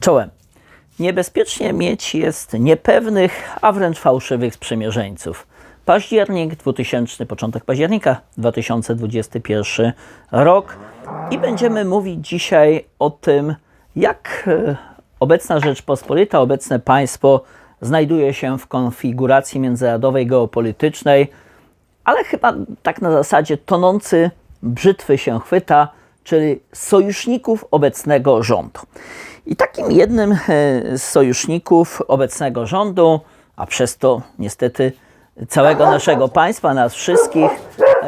Czołem. Niebezpiecznie mieć jest niepewnych, a wręcz fałszywych sprzymierzeńców. Październik 2000, początek października 2021 rok i będziemy mówić dzisiaj o tym, jak e, obecna Rzeczpospolita, obecne państwo znajduje się w konfiguracji międzynarodowej geopolitycznej, ale chyba tak na zasadzie tonący brzytwy się chwyta, czyli sojuszników obecnego rządu. I takim jednym e, z sojuszników obecnego rządu, a przez to niestety całego naszego państwa, nas wszystkich,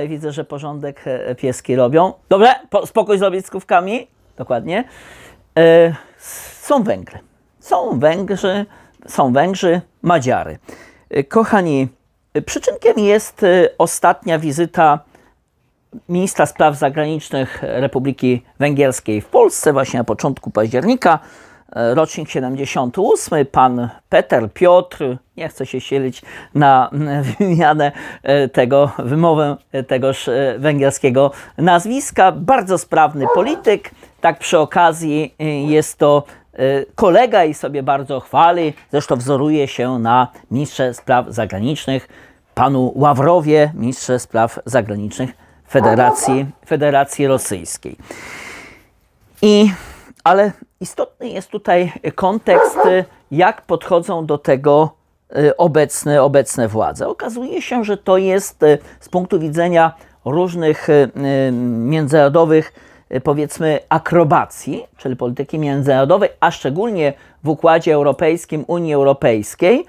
widzę, że porządek e, pieski robią. Dobrze, po, spokój z robickówkami, dokładnie. E, są Węgry. Są Węgrzy, są Węgrzy, Madziary. Kochani, przyczynkiem jest ostatnia wizyta ministra spraw zagranicznych Republiki Węgierskiej w Polsce, właśnie na początku października, e, rocznik 78, pan Peter Piotr, nie chcę się sielić na wymianę e, tego, wymowę tegoż e, węgierskiego nazwiska, bardzo sprawny polityk, tak przy okazji jest to kolega i sobie bardzo chwali, zresztą wzoruje się na ministrze spraw zagranicznych, panu Ławrowie, ministrze spraw zagranicznych Federacji, Federacji Rosyjskiej. I, ale istotny jest tutaj kontekst, jak podchodzą do tego y, obecne, obecne władze. Okazuje się, że to jest y, z punktu widzenia różnych y, międzynarodowych, powiedzmy, akrobacji, czyli polityki międzynarodowej, a szczególnie w Układzie Europejskim Unii Europejskiej,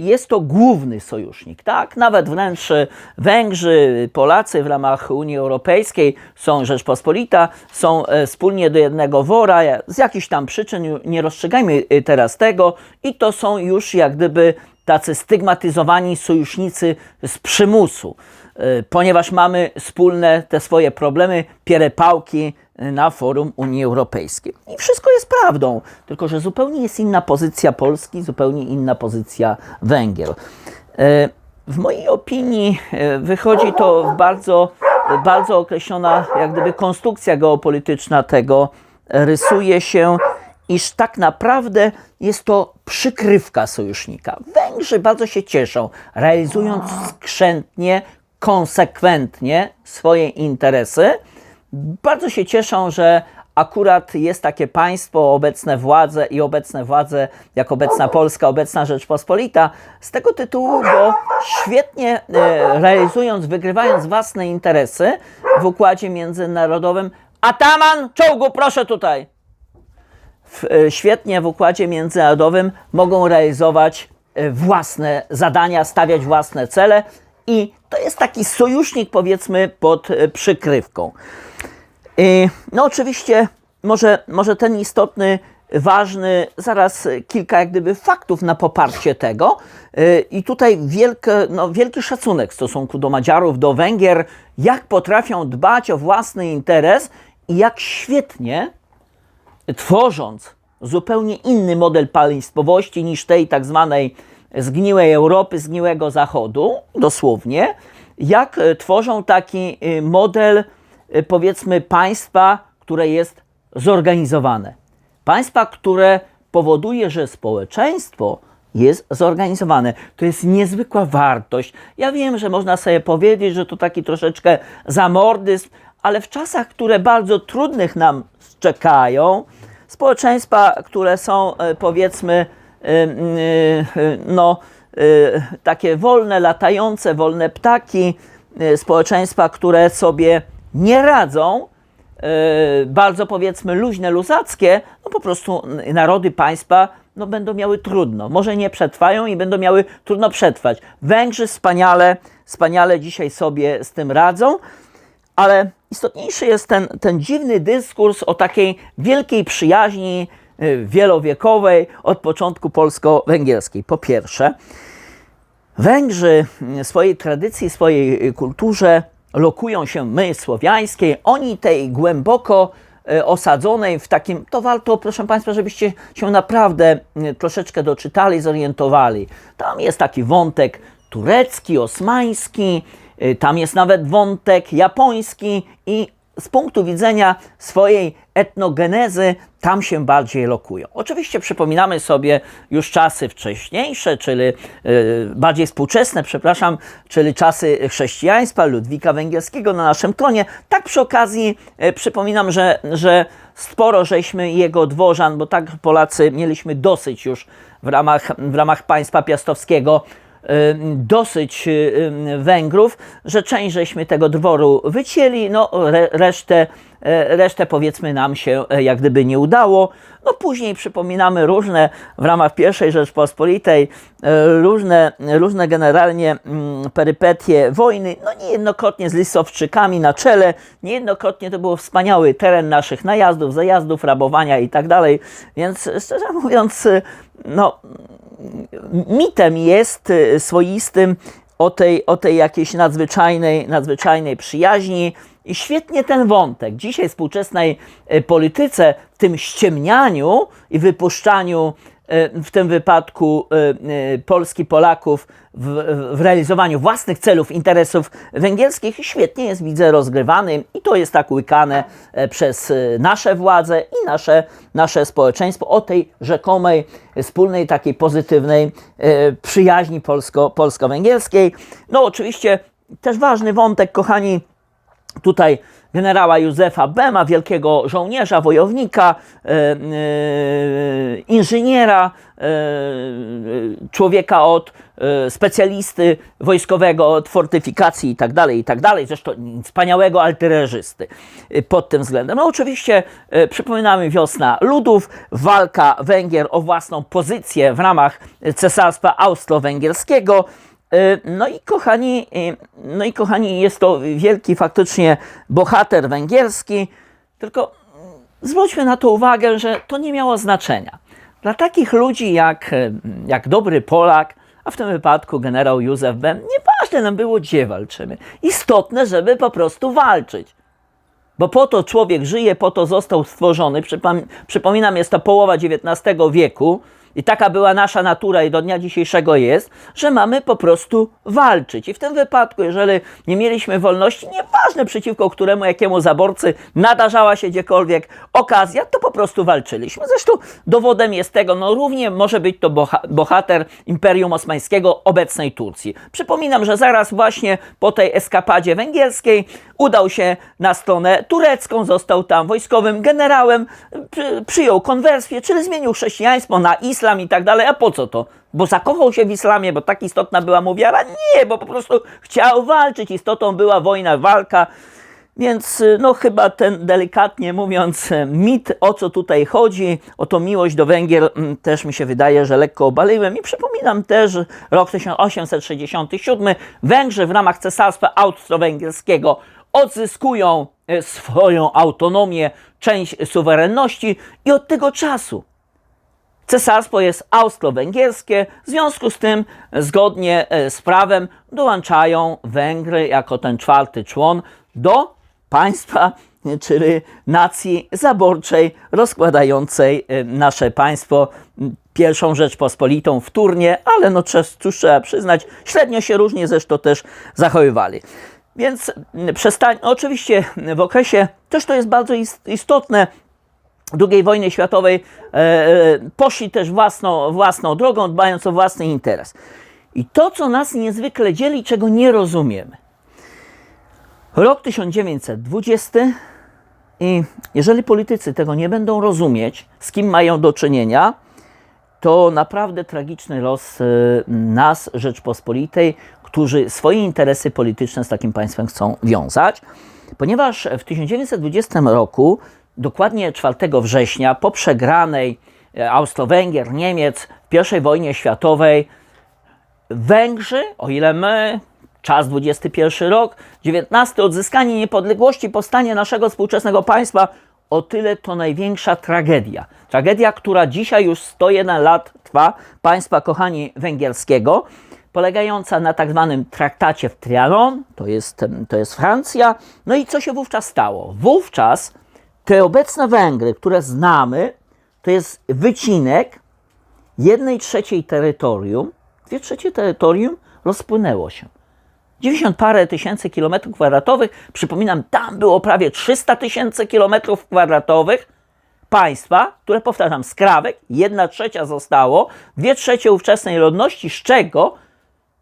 jest to główny sojusznik, tak? Nawet wręcz Węgrzy, Polacy w ramach Unii Europejskiej są Rzeczpospolita, są y, wspólnie do jednego wora, z jakichś tam przyczyn, nie rozstrzygajmy y, teraz tego, i to są już jak gdyby tacy stygmatyzowani sojusznicy z przymusu, ponieważ mamy wspólne te swoje problemy, pierepałki y, na forum Unii Europejskiej. I wszystko jest prawdą, tylko że zupełnie jest inna pozycja Polski, zupełnie inna pozycja Węgier. E, W mojej opinii wychodzi to w bardzo, bardzo określona jak gdyby konstrukcja geopolityczna tego rysuje się, iż tak naprawdę jest to przykrywka sojusznika. Węgrzy bardzo się cieszą, realizując skrzętnie, konsekwentnie swoje interesy. Bardzo się cieszą, że akurat jest takie państwo, obecne władze i obecne władze, jak obecna Polska, obecna Rzeczpospolita, z tego tytułu, bo świetnie e, realizując, wygrywając własne interesy w układzie międzynarodowym. Ataman, czołgu, proszę tutaj! w, e, świetnie w układzie międzynarodowym mogą realizować e, własne zadania, stawiać własne cele i to jest taki sojusznik, powiedzmy, pod e, przykrywką. I, No oczywiście, może, może ten istotny, ważny, zaraz e, kilka jak gdyby faktów na poparcie tego. E, I tutaj wielki, no, wielki szacunek w stosunku do Madziarów, do Węgier, jak potrafią dbać o własny interes i jak świetnie tworząc zupełnie inny model państwowości niż tej tak zwanej zgniłej Europy, zgniłego Zachodu, dosłownie, jak e, tworzą taki e, model, e, powiedzmy, państwa, które jest zorganizowane. Państwa, które powoduje, że społeczeństwo jest zorganizowane. To jest niezwykła wartość. Ja wiem, że można sobie powiedzieć, że to taki troszeczkę zamordyzm, ale w czasach, które bardzo trudnych nam czekają, społeczeństwa, które są powiedzmy no, e, takie wolne, latające, wolne ptaki, społeczeństwa, które sobie nie radzą, bardzo powiedzmy luźne, luzackie, no po prostu narody państwa no, będą miały trudno. Może nie przetrwają i będą miały trudno przetrwać. Węgrzy wspaniale, wspaniale dzisiaj sobie z tym radzą, ale istotniejszy jest ten, ten dziwny dyskurs o takiej wielkiej przyjaźni y, wielowiekowej od początku polsko-węgierskiej. Po pierwsze, Węgrzy w swojej tradycji, swojej y, kulturze lokują się my, słowiańskiej, oni tej głęboko y, osadzonej w takim, to warto, proszę Państwa, żebyście się naprawdę y, troszeczkę doczytali, zorientowali. Tam jest taki wątek turecki, osmański, y, tam jest nawet wątek japoński i z punktu widzenia swojej etnogenezy tam się bardziej lokują. Oczywiście przypominamy sobie już czasy wcześniejsze, czyli e, bardziej współczesne, przepraszam, czyli czasy chrześcijaństwa, Ludwika Węgierskiego na naszym tronie. Tak przy okazji e, przypominam, że, że sporo żeśmy jego dworzan, bo tak Polacy mieliśmy dosyć już w ramach, w ramach państwa piastowskiego dosyć y, Węgrów, że część żeśmy tego dworu wycięli, no re, resztę, e, resztę powiedzmy nam się e, jak gdyby nie udało. No później przypominamy różne w ramach I Rzeczpospolitej, e, różne, różne generalnie mm, perypetie wojny, no niejednokrotnie z Lisowczykami na czele, niejednokrotnie to był wspaniały teren naszych najazdów, zajazdów, rabowania i tak dalej, więc szczerze mówiąc, no mitem jest y, swoistym o tej, o tej jakiejś nadzwyczajnej, nadzwyczajnej przyjaźni. I świetnie ten wątek dzisiaj współczesnej y, polityce, w tym ściemnianiu i wypuszczaniu w tym wypadku Polski, Polaków w, w realizowaniu własnych celów, interesów węgierskich, świetnie jest, widzę, rozgrywany i to jest tak łykane e, przez e, nasze władze i nasze, nasze społeczeństwo o tej rzekomej, wspólnej, takiej pozytywnej e, przyjaźni polsko, polsko-węgierskiej. No oczywiście też ważny wątek, kochani, tutaj generała Józefa Bema, wielkiego żołnierza, wojownika, e, e, inżyniera, e, człowieka od specjalisty wojskowego, od fortyfikacji i tak dalej, i tak zresztą wspaniałego altererzysty e, pod tym względem. No oczywiście przypominamy wiosna ludów, walka Węgier o własną pozycję w ramach Cesarstwa Austro-Węgierskiego, No i kochani, y, no i kochani, jest to wielki faktycznie bohater węgierski, tylko zwróćmy na to uwagę, że to nie miało znaczenia. Dla takich ludzi jak, y, jak dobry Polak, a w tym wypadku generał Józef Bem, nieważne nam było, gdzie walczymy. Istotne, żeby po prostu walczyć. Bo po to człowiek żyje, po to został stworzony. Przypom- Przypominam, jest to połowa XIX wieku. I taka była nasza natura i do dnia dzisiejszego jest, że mamy po prostu walczyć. I w tym wypadku, jeżeli nie mieliśmy wolności, nieważne przeciwko któremu jakiemu zaborcy nadarzała się gdziekolwiek okazja, to po prostu walczyliśmy. Zresztą dowodem jest tego, no równie może być to boha bohater Imperium Osmańskiego obecnej Turcji. Przypominam, że zaraz właśnie po tej eskapadzie węgierskiej udał się na stronę turecką, został tam wojskowym generałem, przy, przyjął konwersję, czyli zmienił chrześcijaństwo na islam i tak dalej. A po co to? Bo zakochał się w islamie, bo tak istotna była mu wiara? Nie, bo po prostu chciał walczyć. Istotą była wojna, walka. Więc no chyba ten delikatnie mówiąc mit, o co tutaj chodzi, o tą miłość do Węgier mm, też mi się wydaje, że lekko obaliłem i przypominam też rok 1867 Węgrzy w ramach Cesarstwa Austro-Węgierskiego odzyskują e, swoją autonomię, część suwerenności i od tego czasu Cesarstwo jest austro-węgierskie, w związku z tym, zgodnie e, z prawem, dołączają Węgry jako ten czwarty człon do państwa, e, czyli nacji zaborczej rozkładającej e, nasze państwo, pierwszą Rzeczpospolitą wtórnie, ale no cóż trzeba przyznać, średnio się różnie zresztą też zachowywali. Więc przestań, oczywiście w okresie, też to jest bardzo ist- istotne, II wojny światowej e, e, poszli też własną, własną drogą, dbając o własny interes. I to, co nas niezwykle dzieli, czego nie rozumiemy. Rok 1920 i jeżeli politycy tego nie będą rozumieć, z kim mają do czynienia, to naprawdę tragiczny los e, nas, Rzeczpospolitej, którzy swoje interesy polityczne z takim państwem chcą wiązać, ponieważ w 1920 roku, dokładnie 4 września, po przegranej e, Austro-Węgier, Niemiec w I wojnie światowej, Węgrzy, o ile my, czas XXI rok, XIX, odzyskanie niepodległości, powstanie naszego współczesnego państwa, o tyle to największa tragedia. Tragedia, która dzisiaj już 101 lat trwa, państwa, kochani, węgierskiego, polegająca na tak zwanym traktacie w Trianon, to jest, to jest Francja. No i co się wówczas stało? Wówczas te obecne Węgry, które znamy, to jest wycinek jednej trzeciej terytorium, dwie trzecie terytorium rozpłynęło się. 90 parę tysięcy kilometrów kwadratowych. Przypominam, tam było prawie 300 tysięcy kilometrów kwadratowych państwa, które powtarzam, skrawek, jedna trzecia zostało, dwie trzecie ówczesnej ludności, z czego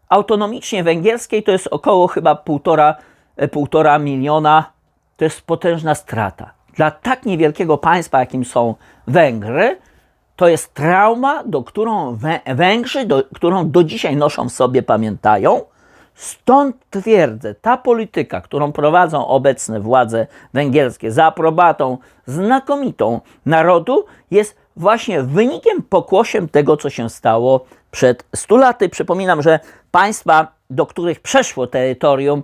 autonomicznie węgierskiej to jest około chyba półtora, e, półtora miliona. To jest potężna strata. Dla tak niewielkiego państwa, jakim są Węgry, to jest trauma, do którą Wę- Węgrzy, do, którą do dzisiaj noszą w sobie, pamiętają. Stąd twierdzę, ta polityka, którą prowadzą obecne władze węgierskie za aprobatą znakomitą narodu, jest właśnie wynikiem, pokłosiem tego, co się stało przed 100 laty. Przypominam, że państwa, do których przeszło terytorium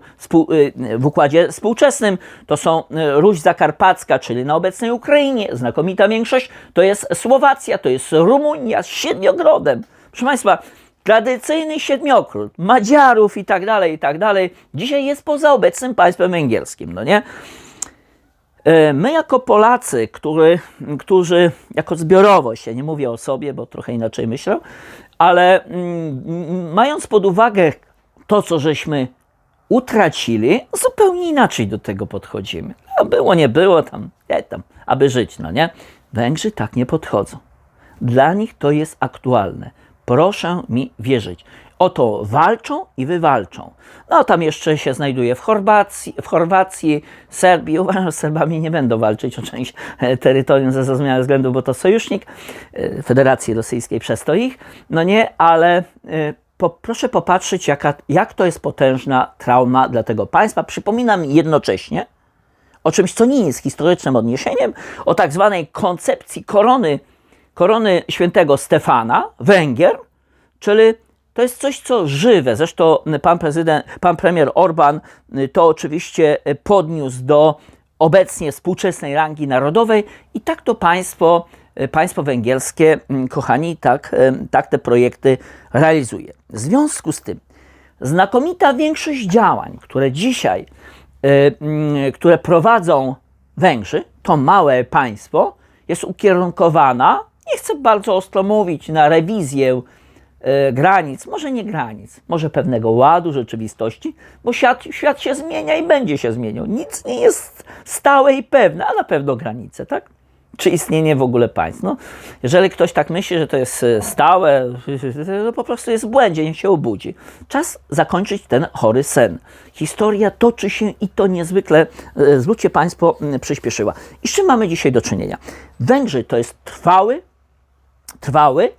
y, w układzie współczesnym, to są y, Ruś Zakarpacka, czyli na obecnej Ukrainie, znakomita większość, to jest Słowacja, to jest Rumunia z Siedmiogrodem. Proszę Państwa, tradycyjny siedmiokrót, Madziarów i tak dalej, i tak dalej, dzisiaj jest poza obecnym państwem węgierskim, no nie? E, My jako Polacy, który, którzy jako zbiorowość, ja nie mówię o sobie, bo trochę inaczej myślę, ale mm, mm, mając pod uwagę to, co żeśmy utracili, zupełnie inaczej do tego podchodzimy. No, było, nie było, tam, e, tam, aby żyć, no nie? Węgrzy tak nie podchodzą. Dla nich to jest aktualne. Proszę mi wierzyć. O to walczą i wywalczą. No tam jeszcze się znajduje w Chorwacji, w Chorwacji Serbii. Uważam, że Serbami nie będą walczyć o część e, terytorium ze zrozumiałych względów, bo to sojusznik e, Federacji Rosyjskiej, przez to ich. No nie, ale e, po, proszę popatrzeć, jaka, jak to jest potężna trauma dla tego państwa. Przypominam jednocześnie, o czymś, co nie jest historycznym odniesieniem, o tak zwanej koncepcji korony, korony świętego Stefana, Węgier, czyli to jest coś, co żywe. Zresztą pan prezydent, pan premier Orban y, to oczywiście y, podniósł do obecnie współczesnej rangi narodowej i tak to państwo, y, państwo węgierskie, mm, kochani, tak, tak te projekty realizuje. W związku z tym, znakomita większość działań, które dzisiaj, mm, które prowadzą Węgrzy, to małe państwo, jest ukierunkowana, nie chcę bardzo ostro mówić, na rewizję e, granic, może nie granic, może pewnego ładu rzeczywistości, bo świat, świat się zmienia i będzie się zmieniał. Nic nie jest stałe i pewne, a na pewno granice, tak? Czy istnienie w ogóle państw. No, jeżeli ktoś tak myśli, że to jest e, stałe, to po prostu jest w błędzie, niech się obudzi. Czas zakończyć ten chory sen. Historia toczy się i to niezwykle, e, zwróćcie Państwo, przyspieszyła. I z czym mamy dzisiaj do czynienia? Węgrzy to jest trwały, trwały,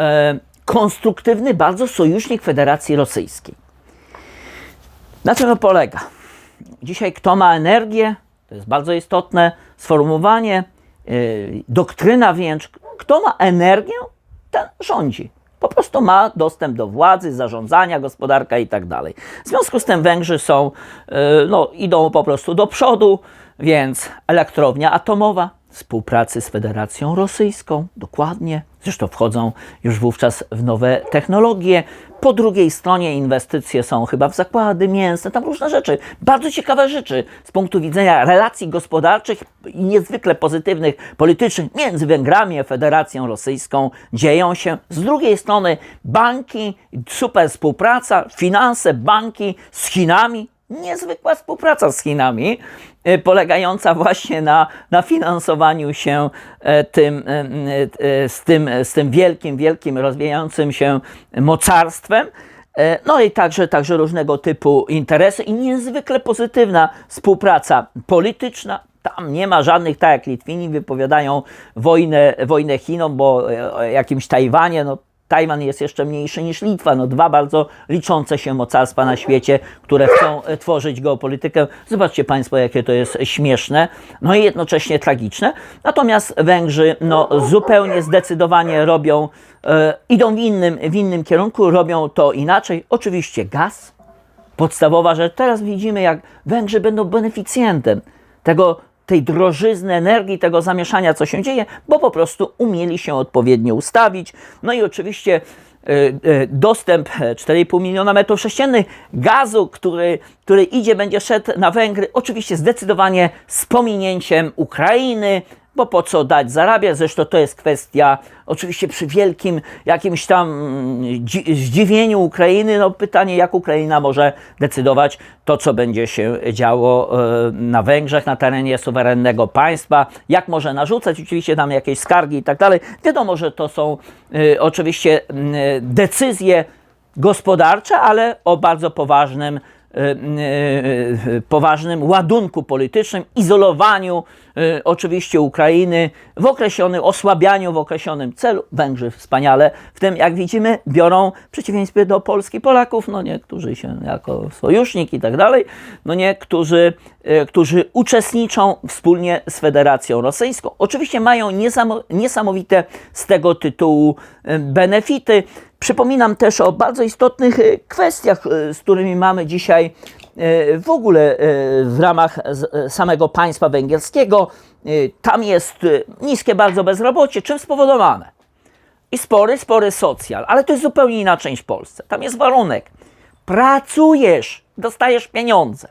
e, konstruktywny bardzo sojusznik Federacji Rosyjskiej. Na czym to polega? Dzisiaj kto ma energię, to jest bardzo istotne sformułowanie, yy, doktryna wręcz, kto ma energię, ten rządzi. Po prostu ma dostęp do władzy, zarządzania, gospodarka i tak dalej. W związku z tym Węgrzy są, yy, no, idą po prostu do przodu, więc elektrownia atomowa, współpracy z Federacją Rosyjską, dokładnie. Zresztą wchodzą już wówczas w nowe technologie. Po drugiej stronie inwestycje są chyba w zakłady mięsne, tam różne rzeczy. Bardzo ciekawe rzeczy z punktu widzenia relacji gospodarczych i niezwykle pozytywnych, politycznych między Węgrami a Federacją Rosyjską dzieją się. Z drugiej strony banki, super współpraca, finanse, banki z Chinami, niezwykła współpraca z Chinami, y, polegająca właśnie na, na finansowaniu się e, tym, e, e, z, tym, z tym wielkim, wielkim, rozwijającym się mocarstwem. E, No i także, także różnego typu interesy i niezwykle pozytywna współpraca polityczna. Tam nie ma żadnych, tak jak Litwini wypowiadają wojnę, wojnę Chinom, bo e, jakimś Tajwanie, no Tajwan jest jeszcze mniejszy niż Litwa. No, dwa bardzo liczące się mocarstwa na świecie, które chcą e, tworzyć geopolitykę. Zobaczcie Państwo, jakie to jest śmieszne, no i jednocześnie tragiczne. Natomiast Węgrzy no, zupełnie zdecydowanie robią, e, idą w innym, w innym kierunku, robią to inaczej. Oczywiście gaz, podstawowa rzecz. Teraz widzimy, jak Węgrzy będą beneficjentem tego, tej drożyzny energii, tego zamieszania, co się dzieje, bo po prostu umieli się odpowiednio ustawić. No i oczywiście e, e, dostęp e, 4,5 miliona metrów sześciennych gazu, który, który idzie, będzie szedł na Węgry, oczywiście zdecydowanie z pominięciem Ukrainy, bo po co dać zarabiać? Zresztą to jest kwestia, oczywiście przy wielkim jakimś tam mm, dzi- zdziwieniu Ukrainy, no pytanie, jak Ukraina może decydować to, co będzie się działo e, na Węgrzech, na terenie suwerennego państwa, jak może narzucać oczywiście tam jakieś skargi i tak dalej. Wiadomo, że to są e, oczywiście mm, decyzje gospodarcze, ale o bardzo poważnym, e, e, e, poważnym ładunku politycznym, izolowaniu e, oczywiście Ukrainy w określonym, osłabianiu w określonym celu. Węgrzy wspaniale w tym, jak widzimy, biorą w przeciwieństwie do Polski Polaków, no niektórzy się jako sojusznik i tak dalej, no nie, którzy, e, którzy uczestniczą wspólnie z Federacją Rosyjską. Oczywiście mają niesamo, niesamowite z tego tytułu e, benefity. Przypominam też o bardzo istotnych kwestiach, z którymi mamy dzisiaj w ogóle e, w ramach e, samego państwa węgierskiego. E, Tam jest e, niskie bardzo bezrobocie. Czym spowodowane? I spory, spory socjal, ale to jest zupełnie inaczej niż w Polsce. Tam jest warunek. Pracujesz, dostajesz pieniądze.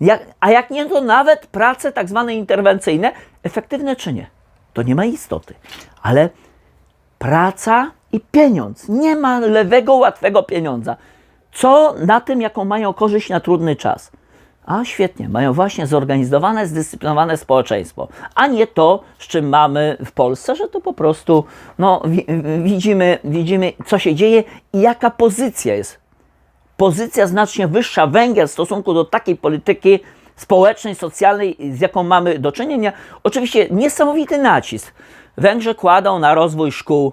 Jak, a jak nie, to nawet prace tak zwane interwencyjne, efektywne czy nie, to nie ma istoty. Ale praca i pieniądz. Nie ma lewego, łatwego pieniądza. Co na tym, jaką mają korzyść na trudny czas? A świetnie, mają właśnie zorganizowane, zdyscyplinowane społeczeństwo, a nie to, z czym mamy w Polsce, że to po prostu no, wi- widzimy, widzimy, co się dzieje i jaka pozycja jest pozycja znacznie wyższa Węgier w stosunku do takiej polityki społecznej, socjalnej, z jaką mamy do czynienia. Oczywiście niesamowity nacisk Węgrzy kładą na rozwój szkół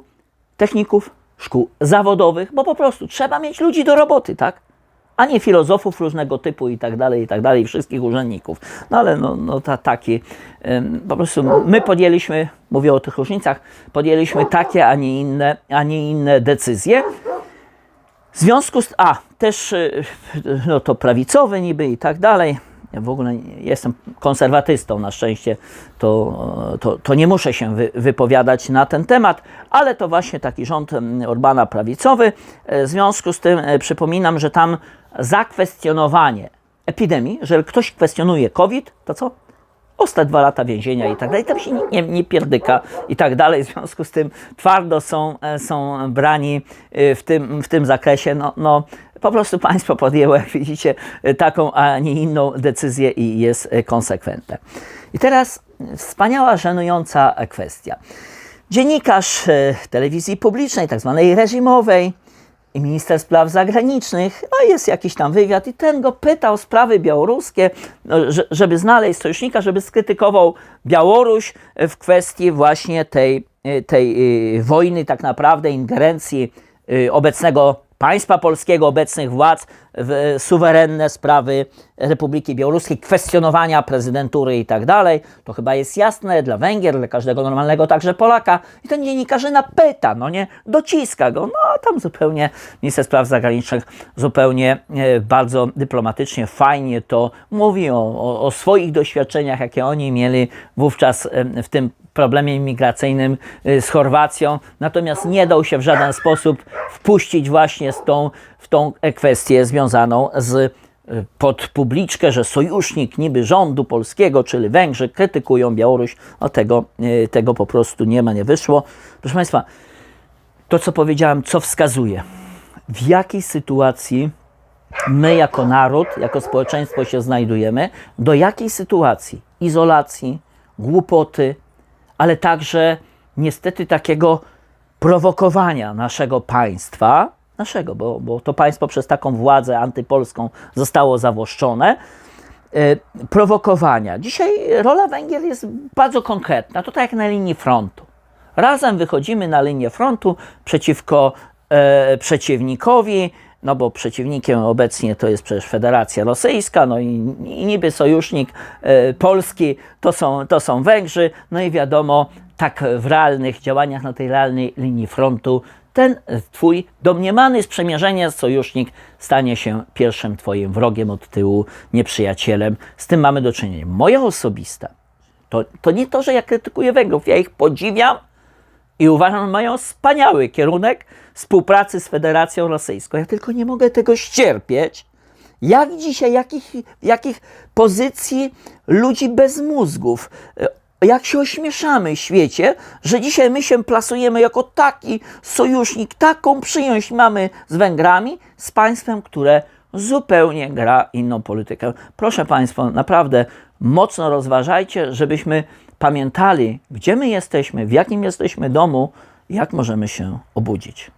techników, szkół zawodowych, bo po prostu trzeba mieć ludzi do roboty, tak? A nie filozofów różnego typu i tak dalej, i tak dalej, wszystkich urzędników. No ale no, no ta, taki, po prostu my podjęliśmy, mówię o tych różnicach, podjęliśmy takie, a nie inne, a nie inne decyzje. W związku z. A, też y, no to prawicowy niby i tak dalej. Ja w ogóle jestem konserwatystą, na szczęście to, to, to nie muszę się wy, wypowiadać na ten temat, ale to właśnie taki rząd mm, Orbana prawicowy. E, W związku z tym e, przypominam, że tam zakwestionowanie epidemii, że ktoś kwestionuje COVID, to co? Osta dwa lata więzienia i tak dalej. Tam się nikt nie, nie pierdyka i tak dalej. W związku z tym twardo są, e, są brani w tym, w tym zakresie. No, no, po prostu państwo podjęło, jak widzicie, e, taką, a nie inną decyzję i jest e, konsekwentne. I teraz wspaniała, żenująca kwestia. Dziennikarz e, telewizji publicznej, tak zwanej reżimowej, i minister spraw zagranicznych, no jest jakiś tam wywiad i ten go pytał sprawy białoruskie, no, że- żeby znaleźć sojusznika, żeby skrytykował Białoruś w kwestii właśnie tej, y, tej y, wojny, tak naprawdę ingerencji obecnego państwa polskiego, obecnych władz w suwerenne sprawy Republiki Białoruskiej, kwestionowania prezydentury i tak dalej. To chyba jest jasne dla Węgier, dla każdego normalnego, także Polaka. I ten dziennikarzyna pyta, no nie, dociska go. No a tam zupełnie minister spraw zagranicznych zupełnie e, bardzo dyplomatycznie, fajnie to mówi o, o, o swoich doświadczeniach, jakie oni mieli wówczas e, w tym problemie imigracyjnym y, z Chorwacją, natomiast nie dał się w żaden sposób wpuścić właśnie z tą, w tą kwestię związaną z y, pod publiczkę, że sojusznik niby rządu polskiego, czyli Węgrzy, krytykują Białoruś. O tego, y, tego po prostu nie ma, nie wyszło. Proszę Państwa, to co powiedziałem, co wskazuje, w jakiej sytuacji my jako naród, jako społeczeństwo się znajdujemy, do jakiej sytuacji izolacji, głupoty, ale także niestety takiego prowokowania naszego państwa, naszego, bo, bo to państwo przez taką władzę antypolską zostało zawłaszczone, e, prowokowania. Dzisiaj rola Węgier jest bardzo konkretna. To tak jak na linii frontu. Razem wychodzimy na linię frontu przeciwko e, przeciwnikowi, no bo przeciwnikiem obecnie to jest przecież Federacja Rosyjska, no i, i niby sojusznik e, Polski to są, to są Węgrzy, no i wiadomo, tak w realnych działaniach na tej realnej linii frontu ten twój domniemany sprzymierzeniec, sojusznik stanie się pierwszym twoim wrogiem od tyłu, nieprzyjacielem. Z tym mamy do czynienia. Moja osobista, to, to nie to, że ja krytykuję Węgrów, ja ich podziwiam, i uważam, mają wspaniały kierunek współpracy z Federacją Rosyjską. Ja tylko nie mogę tego ścierpieć. Jak dzisiaj, jakich, jakich pozycji ludzi bez mózgów, e, jak się ośmieszamy w świecie, że dzisiaj my się plasujemy jako taki sojusznik, taką przyjaźń mamy z Węgrami, z państwem, które zupełnie gra inną politykę. Proszę Państwa, naprawdę mocno rozważajcie, żebyśmy pamiętali, gdzie my jesteśmy, w jakim jesteśmy domu, jak możemy się obudzić.